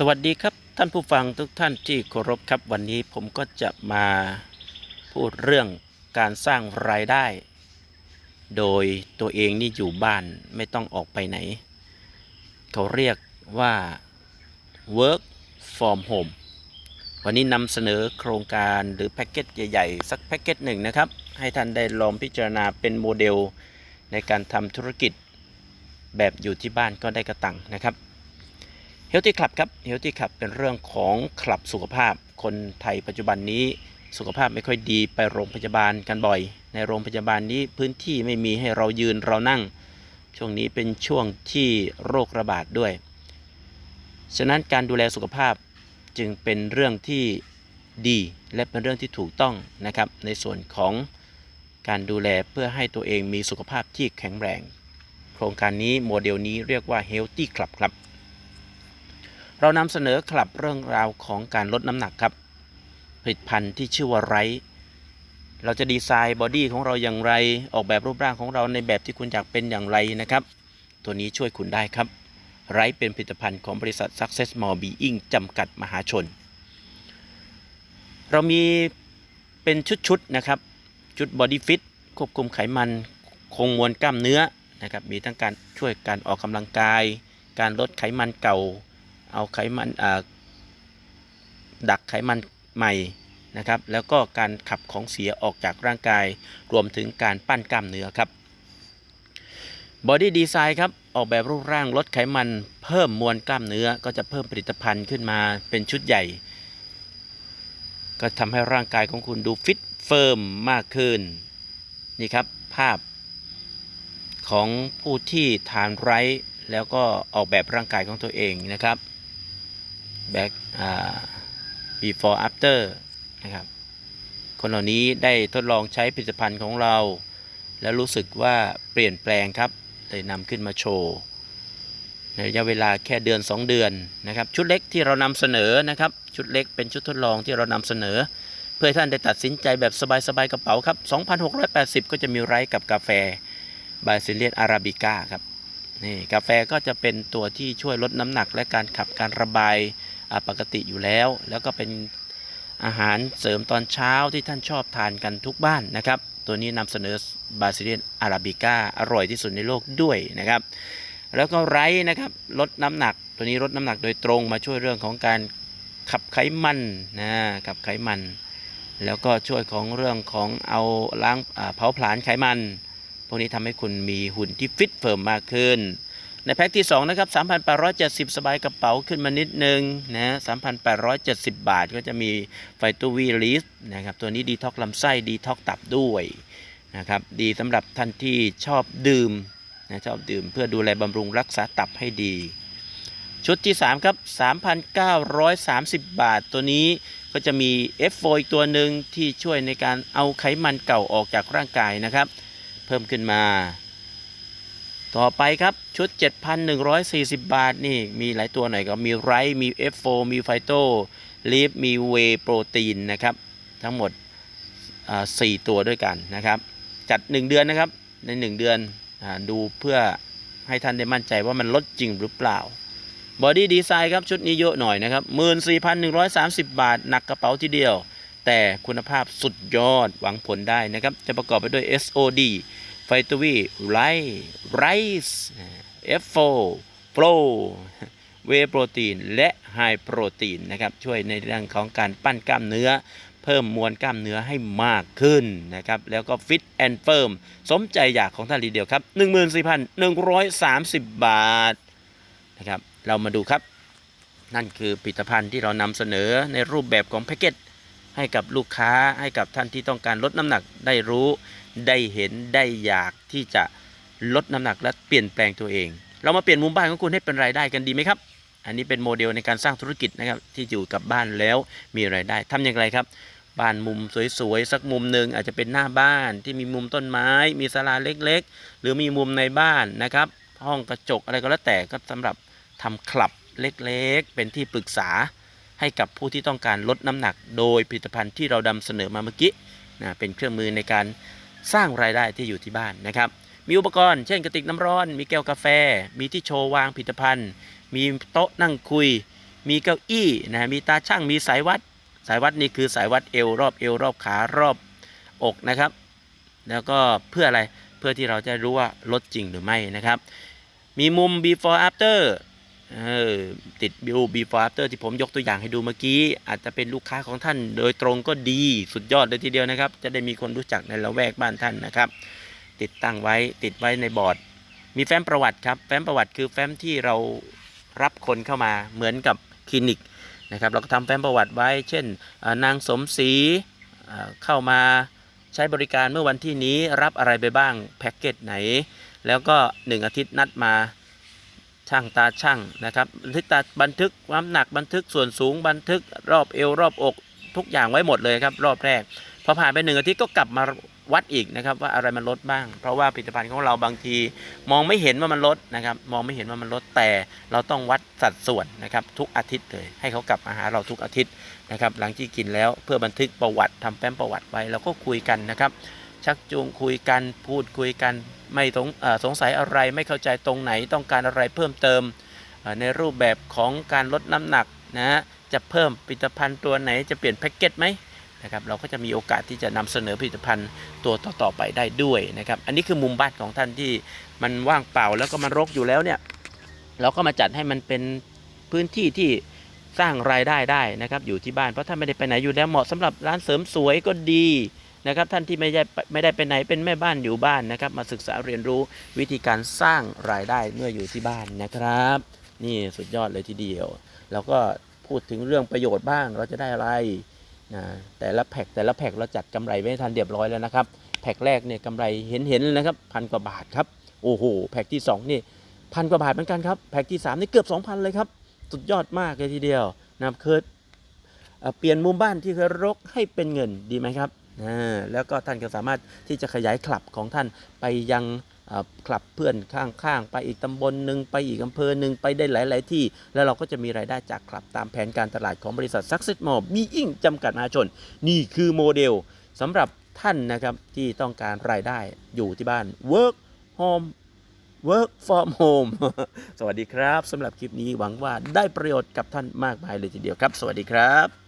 สวัสดีครับท่านผู้ฟังทุกท่านที่เคารพครับวันนี้ผมก็จะมาพูดเรื่องการสร้างรายได้ โดยตัวเองนี่อยู่บ้านไม่ต้องออกไปไหน เขาเรียกว่า work from home วันนี้นำเสนอโครงการหรือแพ็กเกจใหญ่ๆ สักแพ็กเกจหนึ่งนะครับ ให้ท่านได้ลองพิจารณาเป็นโมเดลในการทำธุรกิจแบบอยู่ที่บ้านก็ได้กระตังนะครับ เฮลตี้คลับครับเฮลตี้คลับเป็นเรื่องของคลับสุขภาพ คนไทยปัจจุบันนี้สุขภาพไม่ค่อยดีไปโรงพยาบาลกันบ่อย ในโรงพยาบาลนี้พื้นที่ไม่มีให้เรายืนเรานั่ง ช่วงนี้เป็นช่วงที่โรคระบาดด้วย ฉะนั้นการดูแลสุขภาพจึงเป็นเรื่องที่ดีและเป็นเรื่องที่ถูกต้องนะครับ ในส่วนของการดูแลเพื่อให้ตัวเองมีสุขภาพที่แข็งแรง โครงการนี้โมเดลนี้เรียกว่า Healthy Club ครับ เรานำเสนอคลับเรื่องราวของการลดน้ำหนักครับ ผลิตภัณฑ์ที่ชื่อว่าไรเราจะดีไซน์บอดี้ของเราอย่างไร ออกแบบรูปร่างของเราในแบบที่คุณอยากเป็นอย่างไรนะครับ ตัวนี้ช่วยคุณได้ครับ ไรเป็นผลิตภัณฑ์ของบริษัท Success More Being จำกัดมหาชน เรามีเป็นชุดๆนะครับ ชุด Body Fit ควบคุมไขมันคงมวลกล้ามเนื้อนะครับ มีทั้งการช่วยการออกกำลังกาย การลดไขมันเก่า เอาไขมันดักไขมันใหม่นะครับ แล้วก็การขับของเสียออกจากร่างกาย รวมถึงการปั้นกล้ามเนื้อครับบอดี้ดีไซน์ครับ ออกแบบรูปร่างลดไขมันเพิ่มมวลกล้ามเนื้อ ก็จะเพิ่มผลิตภัณฑ์ขึ้นมาเป็นชุดใหญ่ ก็ทำให้ร่างกายของคุณดูฟิตเฟิร์มมากขึ้น นี่ครับภาพของผู้ที่ทานไรท์แล้วก็ออกแบบร่างกายของตัวเองนะครับ back before after นะครับ คนเหล่านี้ได้ทดลองใช้ผลิตภัณฑ์ของเรา แล้วรู้สึกว่าเปลี่ยนแปลงครับ เลยนำขึ้นมาโชว์ในระยะเวลาแค่เดือน 2 เดือนนะครับ ชุดเล็กที่เรานำเสนอนะครับ ชุดเล็กเป็นชุดทดลองที่เรานำเสนอ เพื่อท่านได้ตัดสินใจแบบสบายๆกระเป๋าครับ 2,680 ก็จะมีไรซ์กับกาแฟบาซิเลียนอาราบิก้าครับนี่กาแฟก็จะเป็นตัวที่ช่วยลดน้ำหนักและการขับการระบาย ปกติอยู่แล้ว แล้วก็เป็นอาหารเสริมตอนเช้าที่ท่านชอบทานกันทุกบ้านนะครับ ตัวนี้นำเสนอบาซิเลียนอาราบิก้าอร่อยที่สุดในโลกด้วยนะครับ แล้วก็ไรนะครับลดน้ำหนัก ตัวนี้ลดน้ำหนักโดยตรงมาช่วยเรื่องของการขับไขมันนะขับไขมัน แล้วก็ช่วยของเรื่องของเอาล้างเผาผลาญไขมัน พวกนี้ทำให้คุณมีหุ่นที่ฟิตเฟิร์มมากขึ้น ในแพ็กที่ 2 นะครับ 3,870 สบายกระเป๋าขึ้นมานิดนึงนะ3,870 บาทก็จะมีไฟตูวีลิสนะครับ ตัวนี้ดีท็อกลำไส้ดีท็อกตับด้วยนะครับ ดีสำหรับท่านที่ชอบดื่มนะชอบดื่มเพื่อดูแลบำรุงรักษาตับให้ดี ชุดที่ 3 ครับ 3,930 บาท ตัวนี้ก็จะมี F4 อีกตัวหนึ่งที่ช่วยในการเอาไขมันเก่าออกจากร่างกายนะครับ เพิ่มขึ้นมา ต่อไปครับชุด 7,140 บาทนี่มีหลายตัวหน่อยก็มีไรมี F4 มีไฟโตลีฟมีเวโปรตีนนะครับ ทั้งหมด4ตัวด้วยกันนะครับ จัด 1 เดือนนะครับใน 1 เดือนอดูเพื่อให้ท่านได้มั่นใจว่ามันลดจริงหรือเปล่าบอดี้ดีไซน์ครับชุดนี้เยอะหน่อยนะครับ 14,130 บาท หนักกระเป๋าทีเดียว แต่คุณภาพสุดยอดหวังผลได้นะครับ จะประกอบไปด้วย SOD ไฟตวีไรไรส์เอฟโฟโปรเวโปรตีนและไฮโปรตีนนะครับช่วยในเรื่องของการปั้นกล้ามเนื้อ เพิ่มมวลกล้ามเนื้อให้มากขึ้นนะครับแล้วก็ฟิตแอนด์เฟิร์มสมใจอยากของท่านทีเดียวครับ 14,130 บาทนะครับเรามาดูครับ นั่นคือผลิตภัณฑ์ที่เรานำเสนอในรูปแบบของแพ็กเกจ ให้กับลูกค้าให้กับท่านที่ต้องการลดน้ำหนักได้รู้ได้เห็นได้อยากที่จะลดน้ำหนักและเปลี่ยนแปลงตัวเอง เรามาเปลี่ยนมุมบ้านของคุณให้เป็นรายได้กันดีไหมครับ อันนี้เป็นโมเดลในการสร้างธุรกิจนะครับที่อยู่กับบ้านแล้วมีรายได้ทำอย่างไรครับบ้านมุมสวยๆสักมุมหนึ่งอาจจะเป็นหน้าบ้านที่มีมุมต้นไม้ มีศาลาเล็กๆ หรือมีมุมในบ้านนะครับ ห้องกระจกอะไรก็แล้วแต่ก็สำหรับทำคลับเล็กๆ เป็นที่ปรึกษา ให้กับผู้ที่ต้องการลดน้ำหนัก โดยผลิตภัณฑ์ที่เรานำเสนอมาเมื่อกี้นะเป็นเครื่องมือในการสร้างรายได้ที่อยู่ที่บ้านนะครับ มีอุปกรณ์เช่นกระติกน้ำร้อน มีแก้วกาแฟ มีที่โชว์วางผลิตภัณฑ์ มีโต๊ะนั่งคุย มีเก้าอี้นะมีตาช่างมีสายวัด สายวัดนี่คือสายวัดเอวรอบเอวรอบขารอบอกนะครับ แล้วก็เพื่ออะไรเพื่อที่เราจะรู้ว่าลดจริงหรือไม่นะครับ มีมุม before after เออติดบิว before after ที่ผมยกตัวอย่างให้ดูเมื่อกี้ อาจจะเป็นลูกค้าของท่าน โดยตรงก็ดีสุดยอดเลยทีเดียวนะครับ จะได้มีคนรู้จักในละแวกบ้านท่านนะครับ ติดตั้งไว้ติดไว้ในบอร์ด มีแฟ้มประวัติครับ แฟ้มประวัติคือแฟ้มที่เรารับคนเข้ามาเหมือนกับคลินิกนะครับ เราก็ทำแฟ้มประวัติไว้ เช่น นางสมศรีเอ่อเข้ามาใช้บริการเมื่อวันที่นี้รับอะไรไปบ้างแพ็กเกจไหน แล้วก็ 1 อาทิตย์นัดมา ช่างตาช่างนะครับบันทึกตาบันทึกน้ำหนักบันทึกส่วนสูงบันทึกรอบเอวรอบอก ทุกอย่างไว้หมดเลยครับ รอบแรกพอผ่านไปหนึ่งอาทิตย์ก็กลับมาวัดอีกนะครับว่าอะไรมันลดบ้าง เพราะว่าผลิตภัณฑ์ของเราบางที มองไม่เห็นว่ามันลดนะครับ มองไม่เห็นว่ามันลดแต่เราต้องวัดสัดส่วนนะครับ ทุกอาทิตย์เลย ให้เขากลับมาหาเราทุกอาทิตย์นะครับ หลังที่กินแล้วเพื่อบันทึกประวัติทำแฟ้มประวัติไว้แล้วก็คุยกันนะครับ ชักจูงคุยกันพูดคุยกัน ไม่สงสงสัยอะไรไม่เข้าใจตรงไหนต้องการอะไรเพิ่มเติม ในรูปแบบของการลดน้ำหนักนะฮะจะเพิ่มผลิตภัณฑ์ตัวไหนจะเปลี่ยนแพ็กเกจไหมนะครับเราก็จะมีโอกาสที่จะนำเสนอผลิตภัณฑ์ตัวต่อๆไปได้ด้วยนะครับอันนี้คือมุมบ้านของท่านที่มันว่างเปล่าแล้วก็มันรกอยู่แล้วเนี่ยเราก็มาจัดให้มันเป็นพื้นที่ที่สร้างรายได้ได้นะครับอยู่ที่บ้านเพราะท่านไม่ได้ไปไหนอยู่แล้วเหมาะสำหรับร้านเสริมสวยก็ดี นะครับท่านที่ไม่ได้ไม่ได้ไปไหนเป็นแม่บ้านอยู่บ้านนะครับ มาศึกษาเรียนรู้วิธีการสร้างรายได้เมื่ออยู่ที่บ้านนะครับ นี่สุดยอดเลยทีเดียวเราก็พูดถึงเรื่องประโยชน์บ้างเราจะได้อะไรนะแต่ละแพ็กแต่ละแพ็กเราจัดกำไรไว้ทันเรียบร้อยแล้วนะครับแพ็กแรกเนี่ยกำไรเห็นเห็นเลยนะครับพันกว่าบาทครับโอ้โหแพ็กที่สองนี่พันกว่าบาทเหมือนกันครับแพ็กที่สามนี่เกือบ 2,000 เลยครับสุดยอดมากเลยทีเดียวนะครับเคยเอ่อเปลี่ยนมุมบ้านที่เคยรกให้เป็นเงินดีไหมครับ แล้วก็ท่านก็สามารถที่จะขยายคลับของท่านไปยังคลับเพื่อนข้างๆ ไปอีกตำบลหนึ่งไปอีกอำเภอหนึ่งไปได้หลาย ๆ ที่ แล้วเราก็จะมีรายได้จากคลับตามแผนการตลาดของบริษัท Success Mall มีอิ่งจำกัดมหาชน นี่คือโมเดลสำหรับท่านนะครับที่ต้องการรายได้อยู่ที่บ้าน work home work from home สวัสดีครับสำหรับคลิปนี้หวังว่าได้ประโยชน์กับท่านมากมายเลยทีเดียวครับ สวัสดีครับ